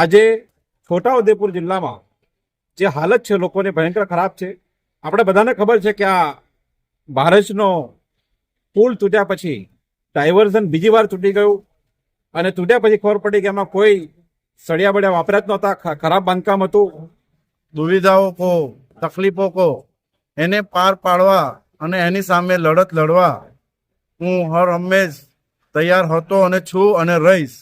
આજે છોટાઉદેપુર જિલ્લામાં જે હાલત છે, લોકોની ભયંકર ખરાબ છે. આપણે બધાને ખબર છે કે આ ભારતનો પુલ તૂટ્યા પછી ડાયવર્ઝન બીજી વાર તૂટી ગયું અને તૂટ્યા પછી ખબર પડી કે એમાં કોઈ સળિયા બળિયા વાપર્યા જ નહોતા ખરાબ બાંધકામ હતું. દુવિધાઓ કો, તકલીફો કો, એને પાર પાડવા અને એની સામે લડત લડવા હું હર હંમેશ તૈયાર હતો અને છું અને રહીશ.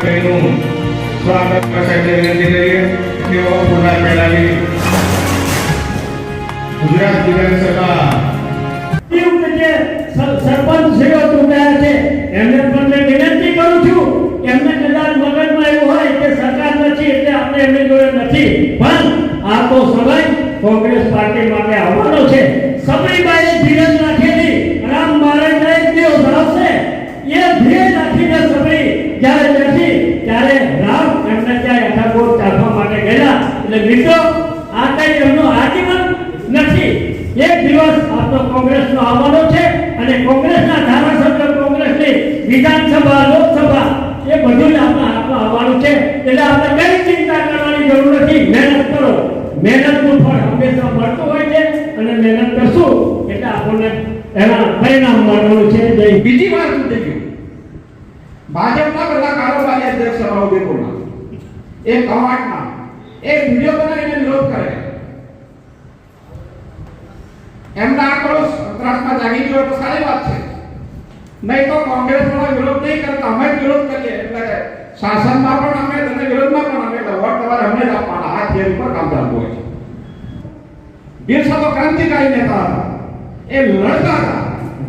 શશિકાંતભાઈનું સ્વાગત પ્રસંગે વિનંતી કરીએ તેઓ પૂર્ણા પેલાની ગુજરાત વિધાનસભા કરું છું, એમને હોય કે સરકાર નથી, એટલે આપણે એમની જોડે નથી. પણ આ તો સમય કોંગ્રેસ પાર્ટી માટે આવવાનો છે. સબરીબાઈએ ધીરજ રાખેલી રામ મારે એટલે મિત્રો, આ કઈ એમનો આજીવન નથી. એક દિવસ આપણો કોંગ્રેસનો આવવાનો છે અને કોંગ્રેસના ધારાસભ્ય કોંગ્રેસની વિધાનસભા, લોકસભા, એ બધું જ આપણા હાથમાં આવવાનું છે. એટલે આપણે કઈ ચિંતા કરવાની જરૂર નથી. મહેનત કરો. મહેનતનું ફળ હંમેશા મળતું હોય છે અને મહેનત કરશું એટલે આપણને એના પરિણામ મળવાનું છે. બીજી વાત શું થઈ ભાજપના બધા કારોબારી અધ્યક્ષ સભા ઉદયપુરના એ કવાટના એ વીડિયો બનાવીને વિરોધ કરે. એમના આંકડો ત્રાસમાં જાગી ગયો તો સારી વાત છે. નહીં તો કોંગ્રેસ વાળા વિરોધ નહીં કરતા, અમે વિરોધ કરીએ. એટલે શાસનમાં પણ અમે અને વિરોધમાં પણ અમે વોટ તમારે અમને જ આપવાના. આ થિયરી પર કામ ચાલતું હોય છે. બિરસા તો ક્રાંતિકારી નેતા હતા. એ લડતા હતા.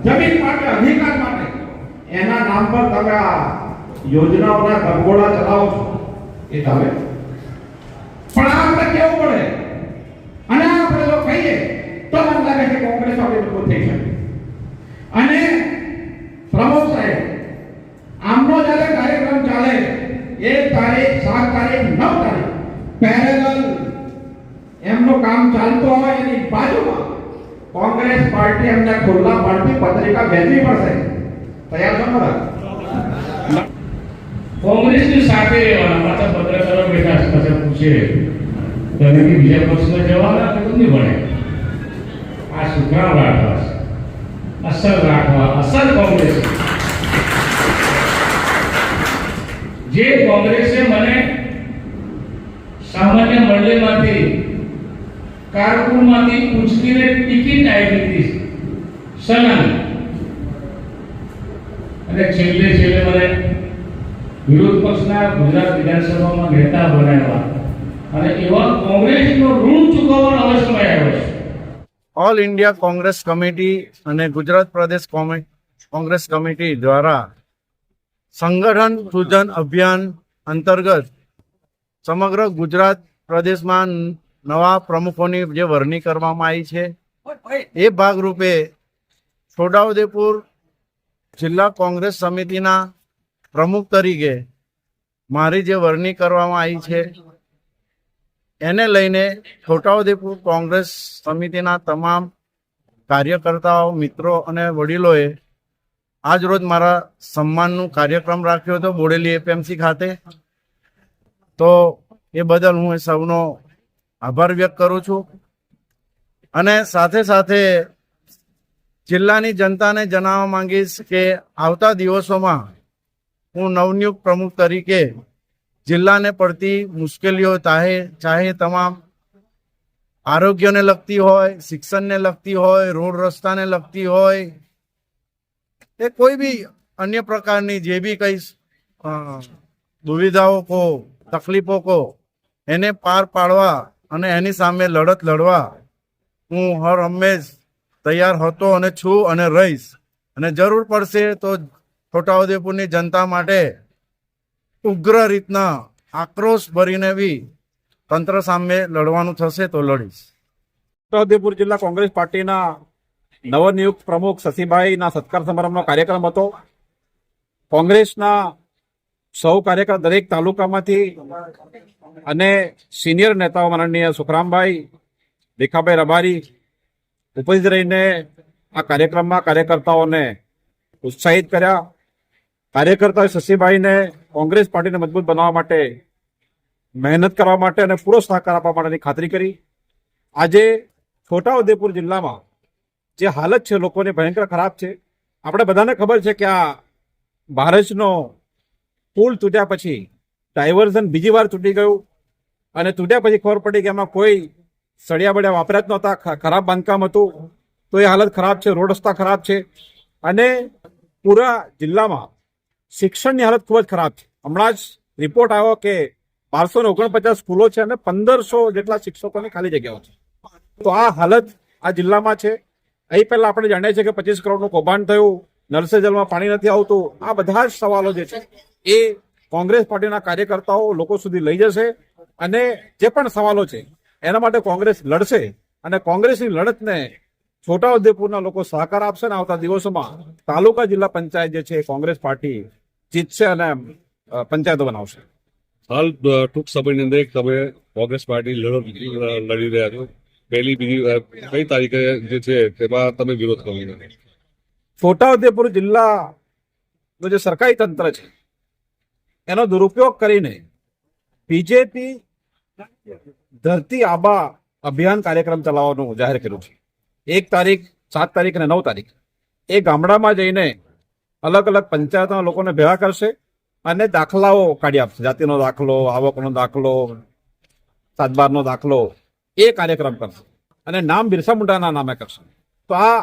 જમીન માટે, અધિકાર માટે. એના નામ પર તમે આ યોજનાઓના ગરગોળા ચલાવો છો. એ તમે પડે. અને આપણે જો કહીએ, તો મને લાગે છે કોંગ્રેસ આપણે મજબૂત થઈ શકે. અને પ્રમોદ સાહેબ, આમનો જ્યારે કાર્યક્રમ ચાલે એક તારીખ સાત તારીખ, નવ તારીખ પેરેલલ એમનું કામ ચાલતું હોય એની બાજુમાં કોંગ્રેસ પાર્ટી એમને ખુલ્લા પાડતી પત્રિકા વેચવી પડશે. તૈયાર છો મારા કોંગ્રેસની સાથે રહેવાના પાછા પત્રકારો બેઠા છે, પૂછે તમે બીજા પક્ષમાં જવાના કે નહીં ભણે. આ સુખરામ રાખવા છે? અસલ રાખવા અસલ કોંગ્રેસ. જે કોંગ્રેસે મને સામાન્ય મંડળીમાંથી, કારકુનમાંથી ઉંચકીને ટિકિટ આપી હતી સલામી અને છેલ્લે છેલ્લે મને વિરોધ પક્ષના ગુજરાત વિધાનસભામાં નેતા બનાવ્યા. ઓલ ઇન્ડિયા કોંગ્રેસ કમિટી અને ગુજરાત પ્રદેશ કોંગ્રેસ કમિટી દ્વારા સંગઠન સૂજન અભિયાન અંતર્ગત સમગ્ર ગુજરાત પ્રદેશમાં નવા પ્રમુખોની જે વરણી કરવામાં આવી છે, એ ભાગરૂપે છોટાઉદેપુર જિલ્લા કોંગ્રેસ સમિતિના પ્રમુખ તરીકે મારી જે વરણી કરવામાં આવી છે એને લઈને છોટાઉદેપુર કોંગ્રેસ સમિતિના તમામ કાર્યકર્તાઓ, મિત્રો અને વડીલોએ આજ રોજ મારા સન્માનનું કાર્યક્રમ રાખ્યો હતો બોડેલી એપીએમસી ખાતે. તો એ બદલ હું એ સૌનો આભાર વ્યક્ત કરું છું. અને સાથે સાથે જિલ્લાની જનતાને જણાવવા માંગીશ કે આવતા દિવસોમાં હું નવનિયુક્ત પ્રમુખ તરીકે જિલ્લાને પડતી મુશ્કેલીઓ ચાહે ચાહે તમામ આરોગ્યને લગતી હોય, શિક્ષણને લગતી હોય, રોડ રસ્તાને લગતી હોય, એ કોઈ બી અન્ય પ્રકારની જે બી કંઈ દુવિધાઓ કો, તકલીફો કો, એને પાર પાડવા અને એની સામે લડત લડવા હું હર હંમેશ તૈયાર હતો અને છું અને રહીશ. અને જરૂર પડશે તો છોટાઉદેપુરની જનતા માટે ઉગ્ર રીતના આક્રોશ ભરીને બી તંત્ર સામે લડવાનું થશે તો લડીશ. છોટાઉદેપુર જિલ્લા કોંગ્રેસ પાર્ટીના નવનિયુક્ત પ્રમુખ શશીભાઈના સત્કાર સમારંભનો કાર્યક્રમ હતો. કોંગ્રેસના સૌ કાર્યકર દરેક તાલુકામાંથી અને સિનિયર નેતાઓ માનનીય સુખરામભાઈ, ભીખાભાઈ રબારી ઉપસ્થિત રહીને આ કાર્યક્રમમાં કાર્યકર્તાઓને ઉત્સાહિત કર્યા. કાર્યકર્તાઓએ શશીભાઈને કોંગ્રેસ પાર્ટીને મજબૂત બનાવવા માટે, મહેનત કરવા માટે અને પૂરો સહકાર આપવા માટેની ખાતરી કરી. આજે છોટાઉદેપુર જિલ્લામાં જે હાલત છે, લોકોની ભયંકર ખરાબ છે. આપણે બધાને ખબર છે કે આ ભારતનો પુલ તૂટ્યા પછી, ડાયવર્ઝન બીજી વાર તૂટી ગયું અને તૂટ્યા પછી ખબર પડી કે એમાં કોઈ સળિયા બળિયા વાપર્યા જ નહોતા ખરાબ બાંધકામ હતું. તો એ હાલત ખરાબ છે, રોડ રસ્તા ખરાબ છે. અને પૂરા જિલ્લામાં શિક્ષણની હાલત ખૂબ જ ખરાબ છે. હમણાં જ રિપોર્ટ આવ્યો કે બારસો ને ઓગણપચાસ સ્કૂલો છે અને પંદરસો જેટલા શિક્ષકોની ખાલી જગ્યાઓ છે. તો આ હાલત આ જિલ્લામાં છે. અહીં પહેલા આપણે જાણીએ છીએ કે પચીસ કરોડનું કૌભાંડ થયું, નરસે જલમાં પાણી નથી આવતું. આ બધા જ સવાલો જે છે એ કોંગ્રેસ પાર્ટીના કાર્યકર્તાઓ લોકો સુધી લઈ જશે અને જે પણ સવાલો છે એના માટે કોંગ્રેસ લડશે અને કોંગ્રેસની લડતને છોટાઉદેપુરના લોકો સહકાર આપશે ને આવતા દિવસોમાં તાલુકા જિલ્લા પંચાયત જે છે કોંગ્રેસ પાર્ટી જીતશે અને પંચાયતો બનાવશે. હાલ ટૂંક સમયની અંદર એક તમે કોંગ્રેસ પાર્ટી લડત લડી રહ્યા છો. પહેલી બીજી કઈ તારીખે જે છે તેમાં તમે વિરોધ કરો છો? છોટાઉદેપુર જિલ્લાનું જે સરકારી તંત્ર છે એનો દુરુપયોગ કરીને બીજેપી ધરતી આબા અભિયાન કાર્યક્રમ ચલાવવાનું જાહેર કર્યું છે. એક તારીખ સાત તારીખ અને નવ તારીખ. એ ગામડામાં જઈને અલગ અલગ પંચાયતના લોકોને ભેગા કરશે અને દાખલાઓ કાઢી આપશે. જાતિનો દાખલો, આવકનો દાખલો, સાતબારનો દાખલો, એ કાર્યક્રમ કરશે. અને નામ બિરસા મુંડાના નામે કરશે. તો આ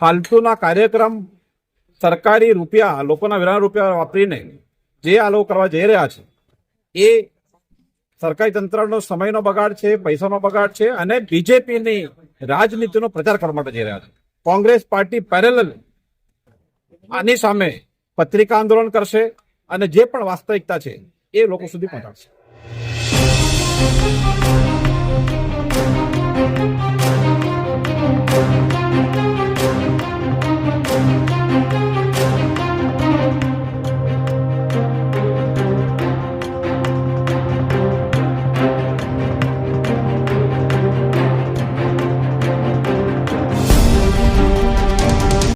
ફાલતુના કાર્યક્રમ સરકારી રૂપિયા, લોકોના વિરાણ રૂપિયા વાપરીને જે આ લોકો કરવા જઈ રહ્યા છે, એ સરકારી તંત્રનો સમયનો બગાડ છે, પૈસાનો બગાડ છે અને બીજેપીની રાજનીતિનો પ્રચાર કરવા માટે જઈ રહ્યા છે. કોંગ્રેસ પાર્ટી પેરેલલ આની સામે પત્રિકા આંદોલન કરશે અને જે પણ વાસ્તવિકતા છે એ લોકો સુધી પહોંચાડશે.